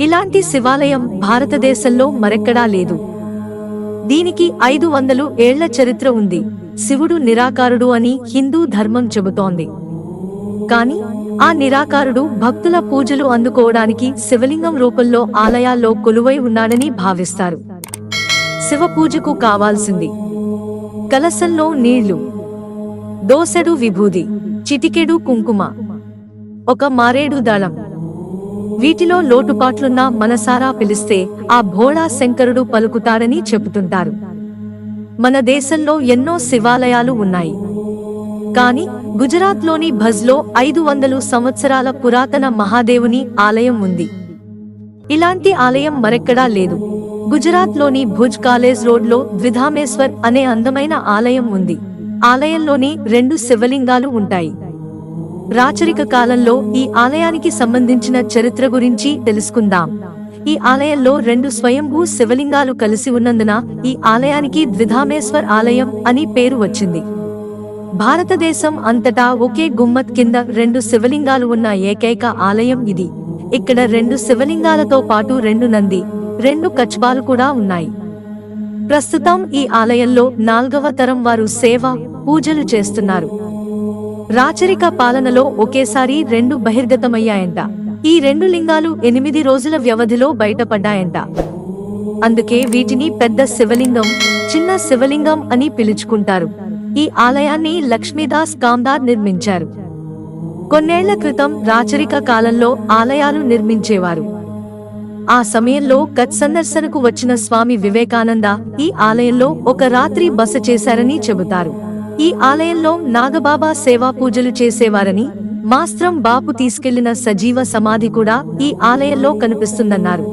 ఇలాంటి శివాలయం భారతదేశంలో మరెక్కడా లేదు. దీనికి ఐదు వందలు ఏళ్ళ చరిత్ర ఉంది. శివుడు నిరాకారుడు అని హిందూ ధర్మం చెబుతోంది. కాని ఆ నిరాకారుడు భక్తుల పూజలు అందుకోవడానికి శివలింగం రూపంలో ఆలయాల్లో కొలువై ఉన్నాడని భావిస్తారు. శివ పూజకు కావాల్సింది కలసంలో నీళ్ళు దోసెడు విభూది చిటికెడు కుంకుమ ఒక మారేడు దళం వీటిలో లోటుపాట్లున్నా మనసారా పిలిస్తే ఆ భోళా శంకరుడు పలుకుతారని చెబుతుంటారు. మన దేశంలో ఎన్నో శివాలయాలు ఉన్నాయి. కాని గుజరాత్లోని భజ్లో ఐదు వందలు సంవత్సరాల పురాతన మహాదేవుని ఆలయం ఉంది. ఇలాంటి ఆలయం మరెక్కడా లేదు. గుజరాత్లోని భుజ్ కాలేజ్ రోడ్లో ద్విధామేశ్వర్ అనే అందమైన ఆలయం ఉంది. ఆలయంలోని రెండు శివలింగాలు ఉంటాయి. రాచరిక కాలంలో ఈ ఆలయానికి సంబంధించిన చరిత్ర గురించి తెలుసుకుందాం. ఈ ఆలయంలో రెండు స్వయంభూ శివలింగాలు కలిసి ఉన్నందున ఈ ఆలయానికి ద్విధామేశ్వర్ ఆలయం అని పేరు వచ్చింది. భారతదేశం అంతటా ఒకే గుమ్మత్ కింద రెండు శివలింగాలు ఉన్న ఏకైక ఆలయం ఇది. ఇక్కడ రెండు శివలింగాలతో పాటు రెండు నంది రెండు కచ్బాలు కూడా ఉన్నాయి. ప్రస్తుతం ఈ ఆలయంలో నాల్గవ తరం వారు సేవ పూజలు చేస్తున్నారు. రాచరిక పాలనలో ఒకేసారి రెండు బహిర్గతమయ్యాయంట. ఈ రెండు లింగాలు ఎనిమిది రోజుల వ్యవధిలో బయటపడ్డాయంట. అందుకే వీటిని పెద్ద శివలింగం చిన్న శివలింగం అని పిలుచుకుంటారు. ఈ ఆలయాన్ని లక్ష్మీదాస్ కామ్దార్ నిర్మించారు. కొన్నేళ్ళ క్రితం రాచరిక కాలంలో ఆలయాలు నిర్మించేవారు. ఆ సమయంలో కచ్ సందర్శనకు వచ్చిన స్వామి వివేకానంద ఈ ఆలయంలో ఒక రాత్రి బస చేశారని చెబుతారు. ఈ ఆలయంలో నాగబాబా సేవా పూజలు చేసేవారని మాస్త్రం బాపు తీసుకెళ్ళిన సజీవ సమాధి కూడా ఈ ఆలయంలో కనిపిస్తుందన్నారు.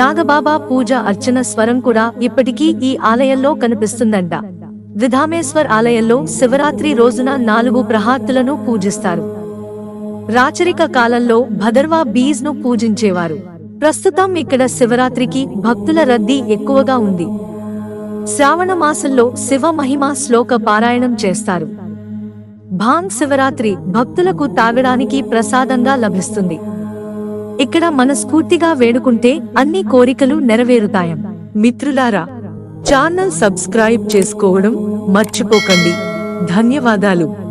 నాగబాబా పూజ అర్చన స్వరం కూడా ఇప్పటికీ ఈ ఆలయంలో కనిపిస్తుందంట. విధామేశ్వర్ ఆలయంలో శివరాత్రి రోజున నాలుగు ప్రహార్తులను పూజిస్తారు. రాచరిక కాలంలో భదర్వా బీజ్ను పూజించేవారు. ప్రస్తుతం ఇక్కడ శివరాత్రికి భక్తుల రద్దీ ఎక్కువగా ఉంది. శ్రావణ మాసంలో శివ మహిమ శ్లోక పారాయణం చేస్తారు. భాంగ్ శివరాత్రి భక్తులకు తాగడానికి ప్రసాదంగా లభిస్తుంది. ఇక్కడ మనస్ఫూర్తిగా వేడుకుంటే అన్ని కోరికలు నెరవేరుతాయం. మిత్రులారా ఛానల్ సబ్స్క్రైబ్ చేసుకోవడం మర్చిపోకండి. ధన్యవాదాలు.